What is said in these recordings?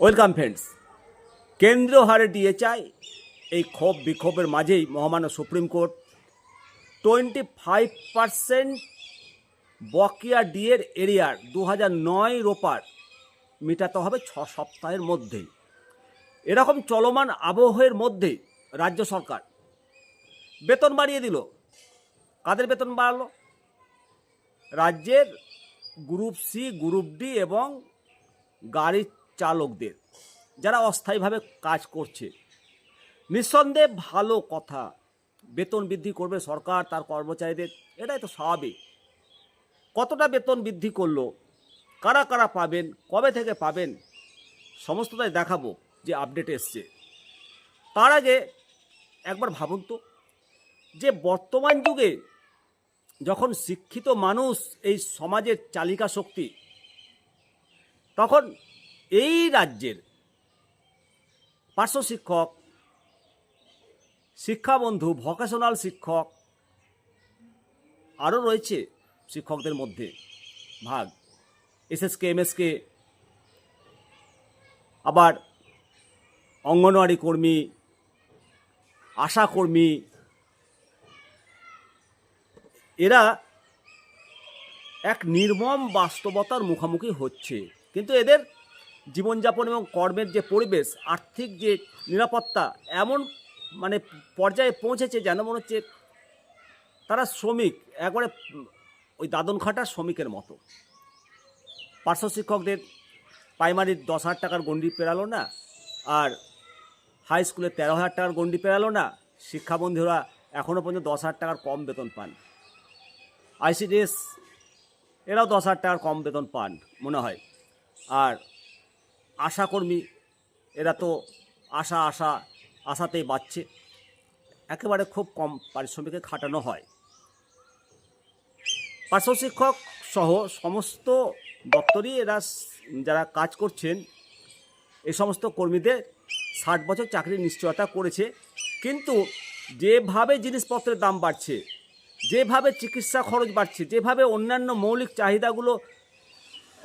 Welcome friends. কেন্দ্রীয় হারে ডিএচআই, এই ক্ষোভ বিক্ষোভের মাঝেই মহামান্য supreme court twenty five percent বকেয়া ডিএর এরিয়ার দু হাজার নয় রোপার মেটাতে হবে ছ সপ্তাহের মধ্যেই। এরকম চলমান আবহের মধ্যে রাজ্য সরকার বেতন বাড়িয়ে দিল। কাদের বেতন বাড়ালো? রাজ্যের গ্রুপ সি, গ্রুপ ডি এবং গাড়ির চালকদের, যারা অস্থায়ীভাবে কাজ করছে। নিঃসন্দেহে ভালো কথা, বেতন বৃদ্ধি করবে সরকার, তার কর্মচারীদের, এটাই তো স্বাভাবিক। কতটা বেতন বৃদ্ধি করল, কারা কারা পাবেন, কবে থেকে পাবেন, সমস্তটাই দেখাবো যে আপডেট এসছে। তার আগে একবার ভাবুন তো, যে বর্তমান যুগে যখন শিক্ষিত মানুষ এই সমাজের চালিকা শক্তি, তখন এই রাজ্যের পার্শ্ব শিক্ষক, শিক্ষাবন্ধু, ভোকেশনাল শিক্ষক, আরও রয়েছে শিক্ষকদের মধ্যে ভাগ। এসএসকে, এমএসকে, আবার অঙ্গনওয়াড়ি কর্মী, আশা কর্মী। এরা এক নির্মম বাস্তবতার মুখোমুখি হচ্ছে। কিন্তু এদের জীবনযাপন এবং কর্মের যে পরিবেশ, আর্থিক যে নিরাপত্তা এমন মানে পর্যায়ে পৌঁছেছে যেন মনে হচ্ছে তারা শ্রমিক, একবারে ওই দাদন খাটার শ্রমিকের মতো। পার্শ্ব শিক্ষকদের প্রাইমারির দশ হাজার টাকার গণ্ডি পেরালো না, আর হাই স্কুলে তেরো হাজার টাকার গণ্ডি পেরালো না, শিক্ষাবন্ধীরা এখনও পর্যন্ত দশ হাজার টাকার কম বেতন পান। আইসিডিএস এরাও দশ হাজার টাকার কম বেতন পান মনে হয়। আর আশাকর্মী, এরা তো আশা আশা, আশাতেই বাঁচছে। একেবারে খুব কম পারিশ্রমিকে খাটানো হয়। পার্শ্ব শিক্ষক সহ সমস্ত দপ্তরই এরা যারা কাজ করছেন, এই সমস্ত কর্মীদের ষাট বছর চাকরির নিশ্চয়তা করেছে। কিন্তু যেভাবে জিনিসপত্রের দাম বাড়ছে, যেভাবে চিকিৎসা খরচ বাড়ছে, যেভাবে অন্যান্য মৌলিক চাহিদাগুলো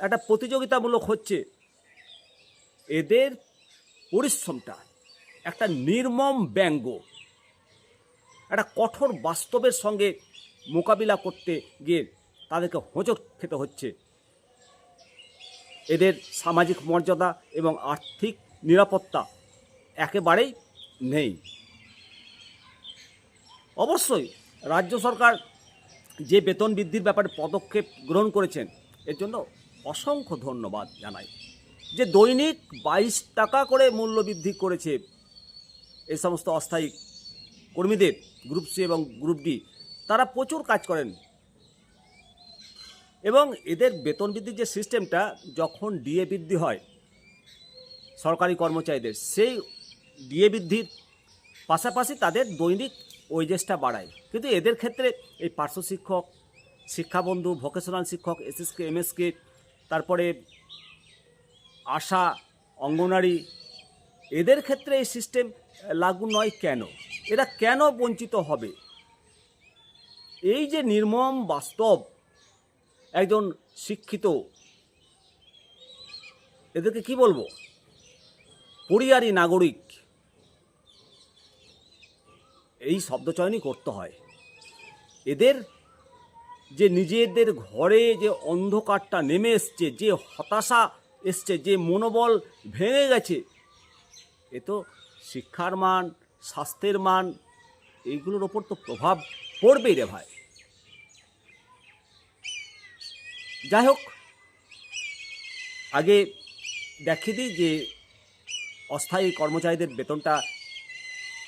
একটা প্রতিযোগিতামূলক হচ্ছে এদের পরিশ্রমটা একটা নির্মম ব্যঙ্গ, একটা কঠোর বাস্তবের সঙ্গে মোকাবিলা করতে গিয়ে তাদেরকে হোঁচট খেতে হচ্ছে। এদের সামাজিক মর্যাদা এবং আর্থিক নিরাপত্তা একেবারেই নেই। অবশ্যই রাজ্য সরকার যে বেতন বৃদ্ধির ব্যাপারে পদক্ষেপ গ্রহণ করেছেন, এর জন্য অসংখ্য ধন্যবাদ জানাই। যে দৈনিক বাইশ টাকা করে মূল্য বৃদ্ধি করেছে এই সমস্ত অস্থায়ী কর্মীদের, গ্রুপ সি এবং গ্রুপ ডি, তারা প্রচুর কাজ করেন। এবং এদের বেতন বৃদ্ধির যে সিস্টেমটা, যখন ডিএ বৃদ্ধি হয়, সরকারি কর্মচারীদের, সেই ডিএ বৃদ্ধির পাশাপাশি তাদের দৈনিক ওয়েজেসটা বাড়ায়। কিন্তু এদের ক্ষেত্রে এই পার্শ্ব শিক্ষক, শিক্ষাবন্ধু, ভোকেশনাল শিক্ষক, এসএসকে, এমএসকে, তারপরে আশা, অঙ্গনারী, এদের ক্ষেত্রে এই সিস্টেম লাগু নয় কেন? এরা কেন বঞ্চিত হবে? এই যে নির্মম বাস্তব একজন শিক্ষিত, এদেরকে কি বলব? পরিয়ারি নাগরিক, এই শব্দচয়নই করতে হয়। এদের যে নিজেদের ঘরে যে অন্ধকারটা নেমে এসছে, যে হতাশা এসছে, যে মনোবল ভেঙে গেছে। এ তো শিক্ষার মান, স্বাস্থ্যের মান, এইগুলোর ওপর তো প্রভাব পড়বেই রে ভাই। যাই হোক, আগে দেখিয়ে দিই যে অস্থায়ী কর্মচারীদের বেতনটা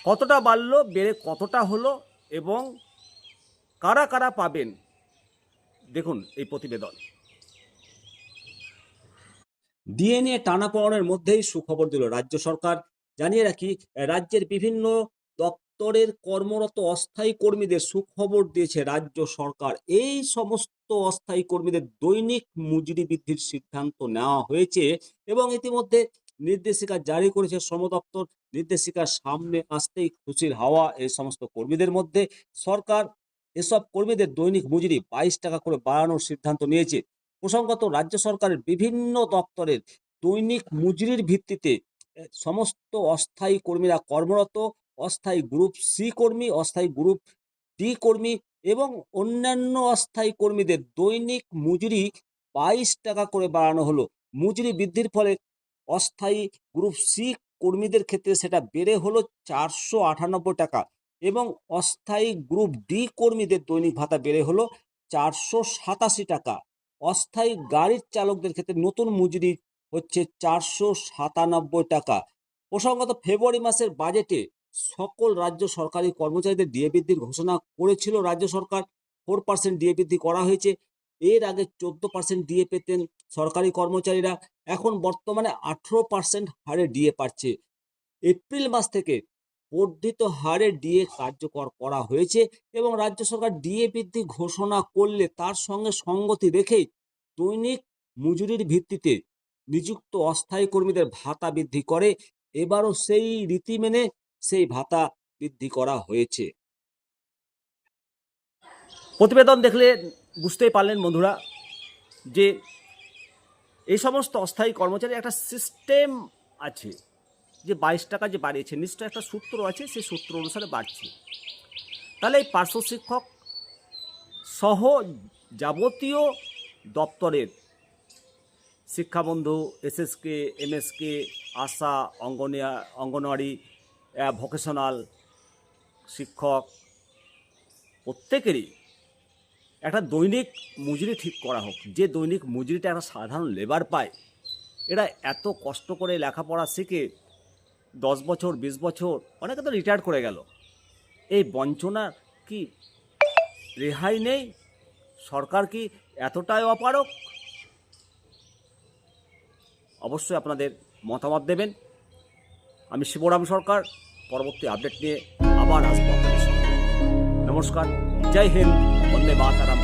কতটা বাড়লো, বেড়ে কতটা হলো এবং কারা কারা পাবেন। দেখুন এই প্রতিবেদন। ডিএনএ টানাপড়নের মধ্যেই সুখবর দিল রাজ্য সরকার। জানিয়ে রাখি, রাজ্যের বিভিন্ন দপ্তরের কর্মরত অস্থায়ী কর্মীদের সুখবর দিয়েছে রাজ্য সরকার। এই সমস্ত অস্থায়ী কর্মীদের দৈনিক মজুরি বৃদ্ধির সিদ্ধান্ত নেওয়া হয়েছে এবং ইতিমধ্যে নির্দেশিকা জারি করেছে শ্রম দপ্তর। নির্দেশিকার সামনে আসতেই খুশির হাওয়া এই সমস্ত কর্মীদের মধ্যে। সরকার এসব কর্মীদের দৈনিক মজুরি বাইশ টাকা করে বাড়ানোর সিদ্ধান্ত নিয়েছে। প্রসঙ্গত রাজ্য সরকারের বিভিন্ন দপ্তরের দৈনিক মজুরির ভিত্তিতে সমস্ত অস্থায়ী কর্মীরা কর্মরত, অস্থায়ী গ্রুপ সি কর্মী, অস্থায়ী গ্রুপ ডি কর্মী এবং অন্যান্য অস্থায়ী কর্মীদের দৈনিক মজুরি বাইশ টাকা করে বাড়ানো হলো। মজুরি বৃদ্ধির ফলে অস্থায়ী গ্রুপ সি কর্মীদের ক্ষেত্রে সেটা বেড়ে হলো চারশো আটানব্বই টাকা এবং অস্থায়ী গ্রুপ ডি কর্মীদের দৈনিক ভাতা বেড়ে হলো চারশো সাতাশি টাকা। অস্থায়ী গাড়ির চালকদের ক্ষেত্রে নতুন মজুরি হচ্ছে চারশো সাতানব্বই টাকা। প্রসঙ্গত ফেব্রুয়ারি মাসের বাজেটে সকল রাজ্য সরকারি কর্মচারীদের ডিএ বৃদ্ধির ঘোষণা করেছিল রাজ্য সরকার। ফোর পার্সেন্ট ডিএ বৃদ্ধি করা হয়েছে। এর আগে চোদ্দ পার্সেন্ট ডিএ পেতেন সরকারি কর্মচারীরা। এখন বর্তমানে আঠেরো পার্সেন্ট হারে ডিএ পাচ্ছে। এপ্রিল মাস থেকে বর্ধিত হারে ডিএ কার্যকর করা হয়েছে এবং রাজ্য সরকার ডিএ বৃদ্ধি ঘোষণা করলে তার সঙ্গে সঙ্গতি রেখেই দৈনিক মজুরির ভিত্তিতে নিযুক্ত অস্থায়ী কর্মীদের ভাতা বৃদ্ধি করে, এবারও সেই রীতি মেনে সেই ভাতা বৃদ্ধি করা হয়েছে। প্রতিবেদন দেখলে বুঝতেই পারলেন বন্ধুরা যে এই সমস্ত অস্থায়ী কর্মচারী একটা সিস্টেম আছে। যে বাইশ টাকা যে বাড়িয়েছে, নিশ্চয় একটা সূত্র আছে, সেই সূত্র অনুসারে বাড়ছে। তাহলে এই পার্শ্ব শিক্ষক সহ যাবতীয় দপ্তরের শিক্ষাবন্ধু, এসএসকে, এমএসকে, আশা, অঙ্গনিয়া, অঙ্গনওয়াড়ি ভোকেশনাল শিক্ষক, প্রত্যেকেরই একটা দৈনিক মজুরি ঠিক করা হোক। যে দৈনিক মজুরিটা একটা সাধারণ লেবার পায়, এরা এত কষ্ট করে লেখাপড়া শিখে দশ বছর, বিশ বছর, অনেকে তো রিটায়ার করে গেল। এই বঞ্চনা কি রেহাই নেই? সরকার কি এতটাই অপারক অবশ্যই আপনাদের মতামত দেবেন। আমি শিবরাম সরকার, পরবর্তী আপডেট নিয়ে আবার আসব আপনাদের সঙ্গে। নমস্কার, জয় হিন্দ, বন্দে মাতারাম।